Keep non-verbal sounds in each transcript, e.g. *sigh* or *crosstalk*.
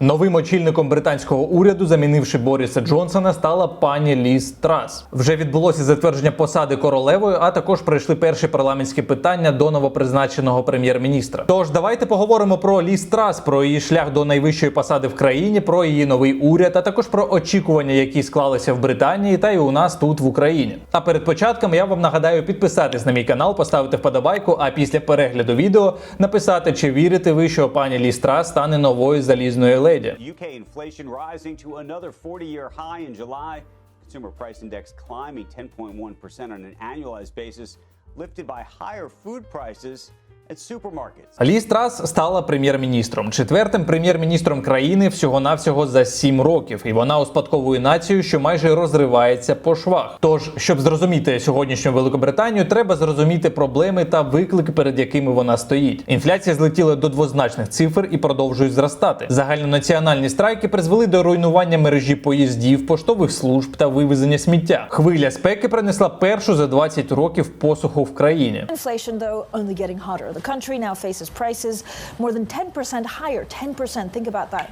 Новим очільником британського уряду, замінивши Боріса Джонсона, стала пані Ліз Трас. Вже відбулося затвердження посади королевою, а також пройшли перші парламентські питання до новопризначеного прем'єр-міністра. Тож давайте поговоримо про Ліз Трас, про її шлях до найвищої посади в країні, про її новий уряд, а також про очікування, які склалися в Британії та й у нас тут в Україні. А перед початком я вам нагадаю підписатись на мій канал, поставити вподобайку, а після перегляду відео написати, чи вірите ви, що пані Ліз Трас стане новою залізною UK inflation rising to another 40 year high in July. Consumer price index climbing 10.1% on an annualized basis, lifted by higher food prices at supermarkets. Трас стала прем'єр-міністром, четвертим прем'єр-міністром країни всього-навсього за сім років, і вона успадковує націю, що майже розривається по швах. Тож, щоб зрозуміти сьогоднішню Великобританію, треба зрозуміти проблеми та виклики, перед якими вона стоїть. Інфляція злетіла до двозначних цифр і продовжує зростати. Загальнонаціональні страйки призвели до руйнування мережі поїздів, поштових служб та вивезення сміття. Хвиля спеки принесла першу за 20 років посуху в країні. Inflation, though, only getting hotter. The country now faces prices more than 10% higher, 10%, think about that,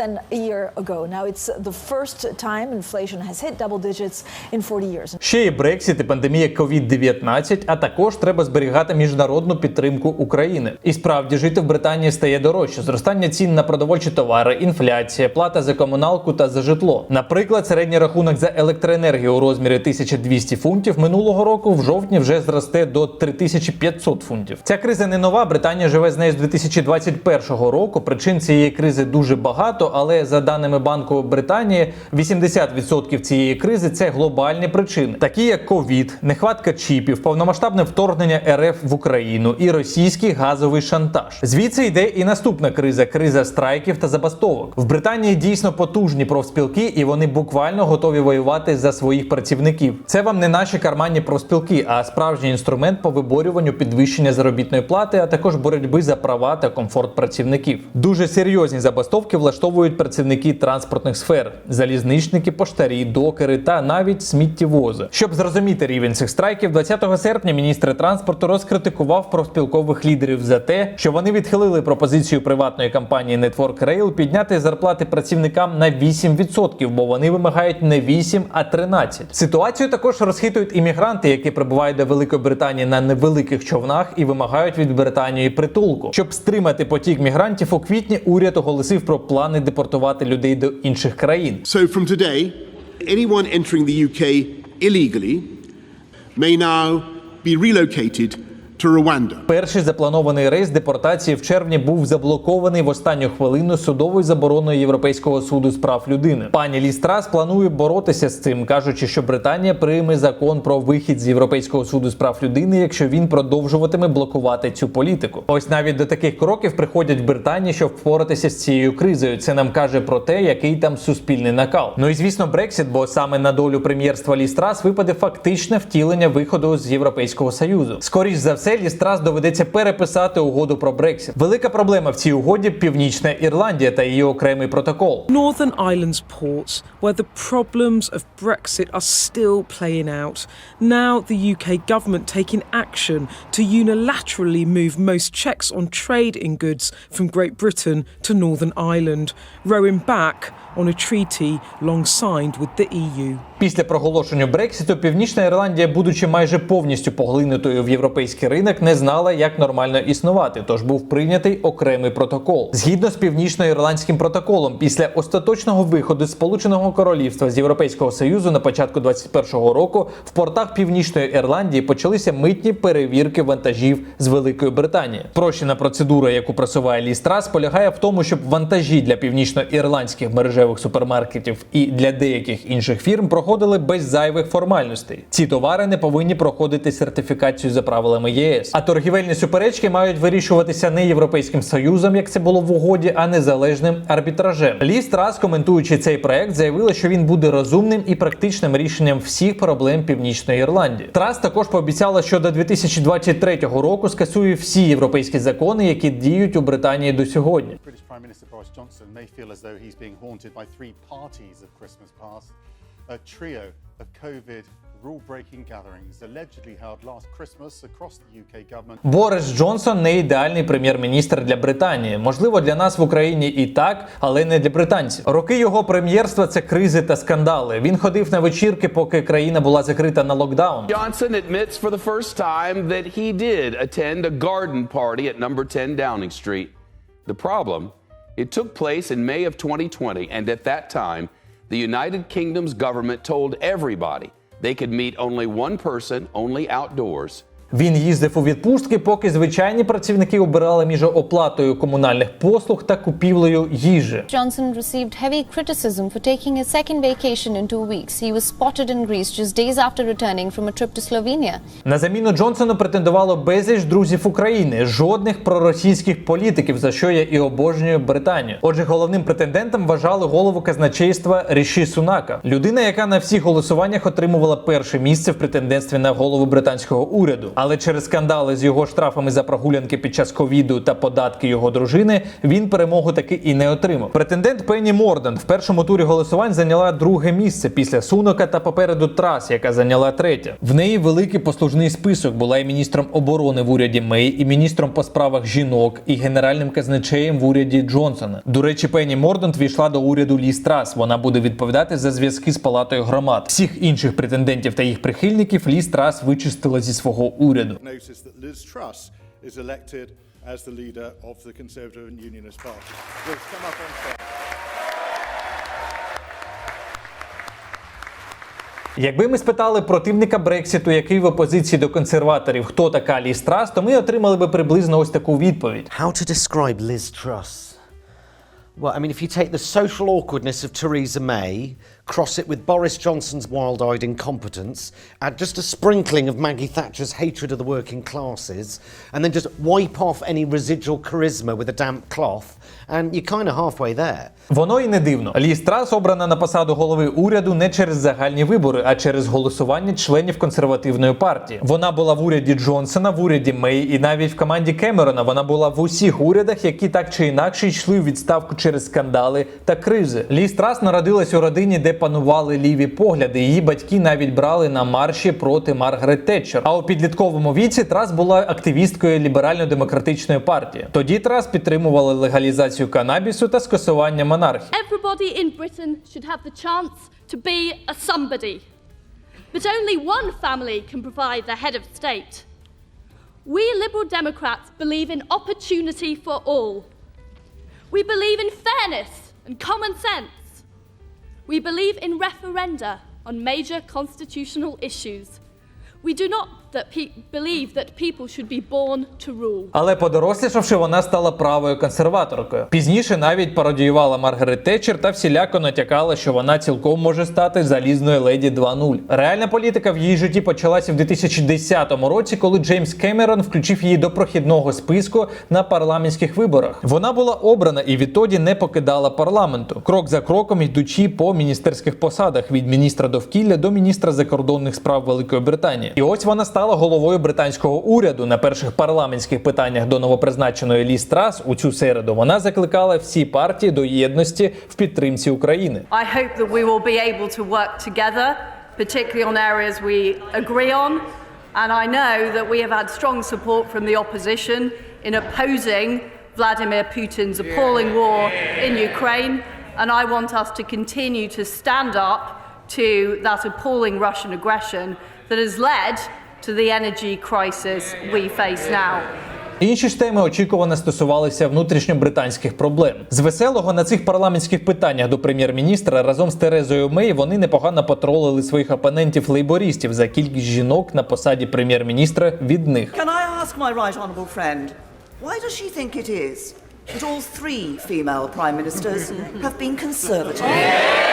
than a year ago. Now, it's the first time inflation has hit double digits in 40 years. Ще є Брексіт і пандемія COVID-19, а також треба зберігати міжнародну підтримку України. І справді жити в Британії стає дорожче. Зростання цін на продовольчі товари, інфляція, плата за комуналку та за житло. Наприклад, середній рахунок за електроенергію у розмірі 1200 фунтів минулого року в жовтні вже зросте до 3500 фунтів. Ця криза не нова. Британія живе з нею з 2021 року. Причин цієї кризи дуже багато, але за даними Банку Британії, 80% цієї кризи це глобальні причини, такі як ковід, нехватка чіпів, повномасштабне вторгнення РФ в Україну і російський газовий шантаж. Звідси йде і наступна криза криза страйків та забастовок. В Британії дійсно потужні профспілки, і вони буквально готові воювати за своїх працівників. Це вам не наші карманні профспілки, а справжній інструмент по виборюванню підвищення заробітної плати, а також боротьби за права та комфорт працівників. Дуже серйозні забастовки влаштовують працівники транспортних сфер, залізничники, поштарі, докери та навіть сміттєвози. Щоб зрозуміти рівень цих страйків, 20 серпня міністр транспорту розкритикував профспілкових лідерів за те, що вони відхилили пропозицію приватної компанії Network Rail підняти зарплати працівникам на 8%, бо вони вимагають не 8, а 13. Ситуацію також розхитують іммігранти, які прибувають до Великої Британії на невеликих човнах і вимагають від Британії притулку. Щоб стримати потік мігрантів, у квітні уряд оголосив про плани депортувати людей до інших країн. So from today, anyone entering the UK illegally may now be relocated to Rwanda. Перший запланований рейс депортації в червні був заблокований в останню хвилину судовою забороною Європейського суду з прав людини. Пані Лістрас планує боротися з цим, кажучи, що Британія прийме закон про вихід з Європейського суду з прав людини, якщо він продовжуватиме блокувати цю політику. Ось навіть до таких кроків приходять в Британії, щоб впоратися з цією кризою. Це нам каже про те, який там суспільний накал. Ну і звісно, Брексіт, бо саме на долю прем'єрства Лістрас випаде фактичне втілення виходу з Європейського союзу. Скоріш за все, Лістрас доведеться переписати угоду про Брексіт. Велика проблема в цій угоді Північна Ірландія та її окремий протокол. Northern Ireland's ports, where the problems of Brexit are still playing out. Now, the UK government taking action to unilaterally move most checks on trade in goods from Great Britain to Northern Ireland, rowing back on a treaty long signed with the EU. Після проголошення Брексіту Північна Ірландія, будучи майже повністю поглинутою в європейський ринок, не знала, як нормально існувати, тож був прийнятий окремий протокол. Згідно з північно-ірландським протоколом, після остаточного виходу Сполученого Королівства з Європейського Союзу на початку 2021 року в портах Північної Ірландії почалися митні перевірки вантажів з Великої Британії. Прощена процедура, яку просуває Лістрас, полягає в тому, щоб вантажі для північно-ірландських мережевих супермаркетів і для деяких інших фірм проходили без зайвих формальностей. Ці товари не повинні проходити сертифікацію за правилами ЄС. А торгівельні суперечки мають вирішуватися не європейським союзом, як це було в угоді, а незалежним арбітражем. Лі Страс, коментуючи цей проект, заявила, що він буде розумним і практичним рішенням всіх проблем Північної Ірландії. Трас також пообіцяла, що до 2023 року скасує всі європейські закони, які діють у Британії до сьогодні. Prime Minister Boris Johnson may feel as though he's being haunted by three parties of Christmas past. a trio of COVID rule breaking gatherings allegedly held last Christmas across the UK government. Борис Джонсон не ідеальний прем'єр-міністр для Британії. Можливо, для нас в Україні і так, але не для британців. Роки його прем'єрства це кризи та скандали. Він ходив на вечірки, поки країна була закрита на локдаун. Johnson admits for the first time that he did attend a garden party at number 10 Downing Street. The problem, it took place in May of 2020, and at that time, the United Kingdom's government told everybody they could meet only one person, only outdoors. Він їздив у відпустки, поки звичайні працівники обирали між оплатою комунальних послуг та купівлею їжі. Johnson received heavy criticism for taking a second vacation in two weeks. He was spotted in Greece just days after returning from a trip to Slovenia. На заміну Джонсону претендувало безліч друзів України, жодних проросійських політиків, за що я і обожнюю Британію. Отже, головним претендентом вважали голову казначейства Ріші Сунака, людина, яка на всіх голосуваннях отримувала перше місце в претендентстві на голову британського уряду. Але через скандали з його штрафами за прогулянки під час ковіду та податки його дружини він перемогу таки і не отримав. Претендент Пенні Мордан в першому турі голосувань зайняла друге місце після Сунока та попереду Трас, яка зайняла третє. В неї великий послужний список. Була і міністром оборони в уряді Мей, і міністром по справах жінок, і генеральним казначеєм в уряді Джонсона. До речі, Пенні Мордант війшла до уряду Ліс Трас. Вона буде відповідати за зв'язки з палатою громад. Всіх інших претендентів та їх прихильників Ліс Трас вичистила зі свого уряду. Notice that Liz Truss is elected as the leader of the Conservative and Unionist Party. Liz, come up on stage. Якби ми спитали противника Брексіту, який в опозиції до консерваторів, хто така Ліс Трас, то ми отримали би приблизно ось таку відповідь. How to describe Liz Truss? Well, I mean, if you take the social awkwardness of Theresa May, cross it with Boris Johnson's wild eyed incompetence, add just a sprinkling of Maggie Thatcher's hatred of the working classes, and then just wipe off any residual charisma with a damp cloth, and you're kind of halfway there. Воно і не дивно. Ліс Трас обрана на посаду голови уряду не через загальні вибори, а через голосування членів консервативної партії. Вона була в уряді Джонсона, в уряді Мей і навіть в команді Кемерона. Вона була в усіх урядах, які так чи інакше йшли у відставку через скандали та кризи. Ліс Трас народилась у родині, де панували ліві погляди. Її батьки навіть брали на марші проти Маргарет Тетчер. А у підлітковому віці Трас була активісткою ліберально-демократичної партії. Тоді Трас підтримувала легалізацію канабісу та скасування монархії. Everybody in Britain should have the chance to be a somebody. But only one family can provide the head of state. We Liberal Democrats believe in opportunity for all. We believe in fairness and common sense. We believe in referenda on major constitutional issues. We do not that believe. Але подорослішавши, вона стала правою консерваторкою. Пізніше навіть пародіювала Маргарет Тетчер та всіляко натякала, що вона цілком може стати залізною леді 2.0. Реальна політика в її житті почалася в 2010 році, коли Джеймс Кемерон включив її до прохідного списку на парламентських виборах. Вона була обрана і відтоді не покидала парламенту, крок за кроком йдучи по міністерських посадах від міністра довкілля до міністра закордонних справ Великої Британії. І ось вона стала головою британського уряду на перших парламентських питаннях до новопризначеної Ліс Трас у цю середу. Вона закликала всі партії до єдності в підтримці України. I hope that we will be able to work together, particularly on areas we agree on. And I know that we have had strong support from the opposition in opposing Vladimir Putin's appalling war in Ukraine. And I want us to continue to stand up to that appalling Russian aggression that has led to the energy crisis we face now. Інші ж теми очікувано стосувалися внутрішньобританських проблем. З веселого на цих парламентських питаннях до прем'єр-міністра разом з Терезою Мей вони непогано потролили своїх опонентів лейбористів за кількість жінок на посаді прем'єр-міністра від них. Can I ask my right honourable friend, why does she think it is that all three female prime ministers *laughs* have been conservative?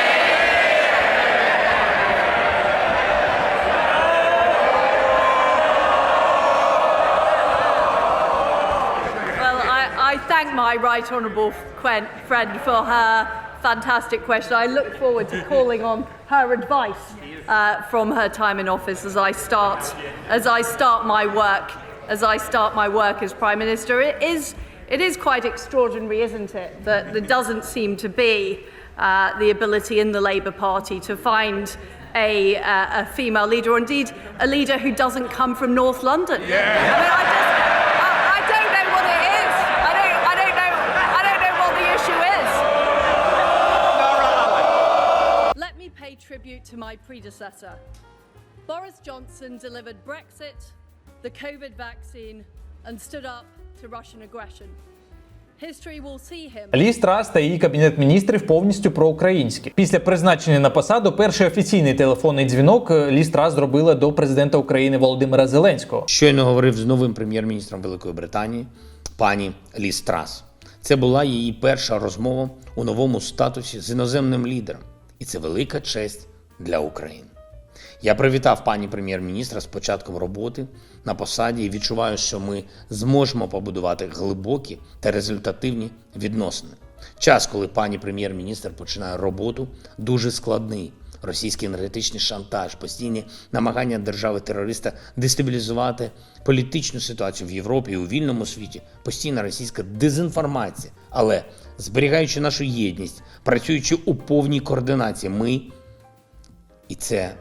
My right honourable friend for her fantastic question. I look forward to calling on her advice uh, from her time in office as I start as I start my work as I start my work as prime minister. It is it is quite extraordinary, isn't it, that there doesn't seem to be uh, the ability in the Labour Party to find a, uh, a female leader, or indeed a leader who doesn't come from North London. I mean, I just, tribute to my predecessor. Boris Johnson delivered Brexit, the COVID vaccine, and stood up to Russian aggression. History will see him. Ліс Трас та її кабінет міністрів повністю проукраїнські. Після призначення на посаду перший офіційний телефонний дзвінок е, Ліс Трас зробила до президента України Володимира Зеленського. Щойно говорив з новим прем'єр-міністром Великої Британії, пані Ліз Трас. Це була її перша розмова у новому статусі з іноземним лідером, і це велика честь для України. Я привітав пані прем'єр-міністра з початком роботи на посаді і відчуваю, що ми зможемо побудувати глибокі та результативні відносини. Час, коли пані прем'єр-міністр починає роботу, дуже складний. Російський енергетичний шантаж, постійні намагання держави-терориста дестабілізувати політичну ситуацію в Європі і у вільному світі, постійна російська дезінформація. Але зберігаючи нашу єдність, працюючи у повній координації, ми і це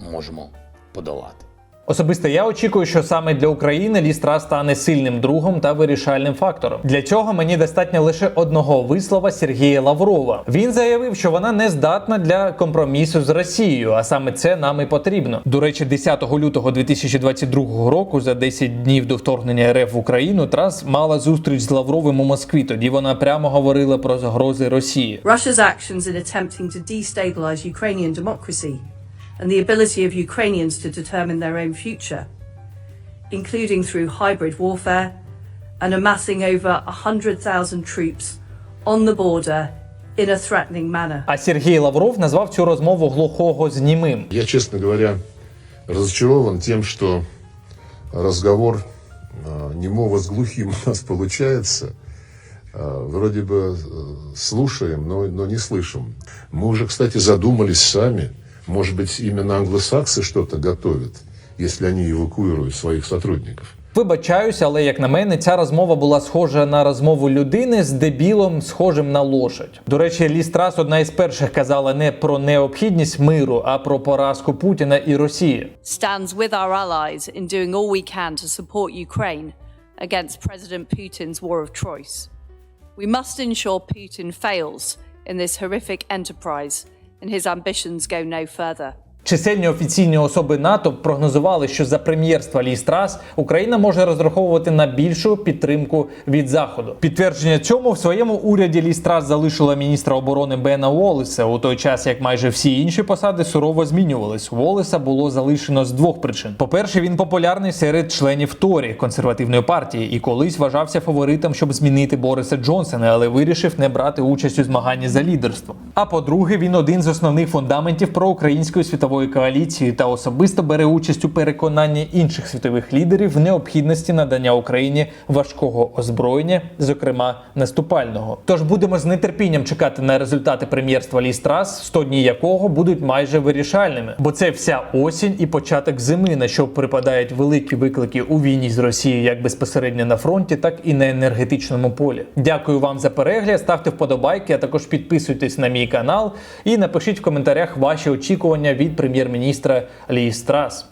можемо подолати. Особисто я очікую, що саме для України Ліс Трас стане сильним другом та вирішальним фактором. Для цього мені достатньо лише одного вислова Сергія Лаврова. Він заявив, що вона не здатна для компромісу з Росією, а саме це нам і потрібно. До речі, 10 лютого 2022 року, за 10 днів до вторгнення РФ в Україну, Трас мала зустріч з Лавровим у Москві. Тоді вона прямо говорила про загрози Росії. Russia's actions in attempting to destabilize Ukrainian democracy and the ability of Ukrainians to determine their own future, including through hybrid warfare and amassing over 100,000 troops on the border in a threatening manner. А Сергій Лавров назвав цю розмову глухого з німим. Я, честно говоря, разочарован тем, что разговор э, немого с глухим у нас получается. Э, Вроде бы э, слушаем, но, но не слышим. Мы уже, кстати, задумались сами. Может быть, именно англосаксы что-то готовят, если они эвакуируют своих сотрудников. Вибачаюся, але як на мене, ця розмова була схожа на розмову людини з дебілом, схожим на лошадь. До речі, Лі Страс одна із перших казала не про необхідність миру, а про поразку Путіна і Росії. stands with our allies in doing all we can to support Ukraine against President Putin's war of choice. We must ensure Putin fails in this horrific enterprise and his ambitions go no further. Чисельні офіційні особи НАТО прогнозували, що за прем'єрства Лі Страс Україна може розраховувати на більшу підтримку від заходу. Підтвердження цьому в своєму уряді Лі Страс залишила міністра оборони Бена Уоллеса у той час, як майже всі інші посади сурово змінювались. Уоллеса було залишено з двох причин: по-перше, він популярний серед членів Торі консервативної партії і колись вважався фаворитом, щоб змінити Бориса Джонсона, але вирішив не брати участь у змаганні за лідерство. А по-друге, він один з основних фундаментів проукраїнської світової коаліції та особисто бере участь у переконанні інших світових лідерів в необхідності надання Україні важкого озброєння, зокрема наступального. Тож будемо з нетерпінням чекати на результати прем'єрства Лі Страс, 100 дні якого будуть майже вирішальними, бо це вся осінь і початок зими, на що припадають великі виклики у війні з Росією як безпосередньо на фронті, так і на енергетичному полі. Дякую вам за перегляд. Ставте вподобайки, а також підписуйтесь на мій канал і напишіть в коментарях ваші очікування від прем'єр-міністра Лі Страс.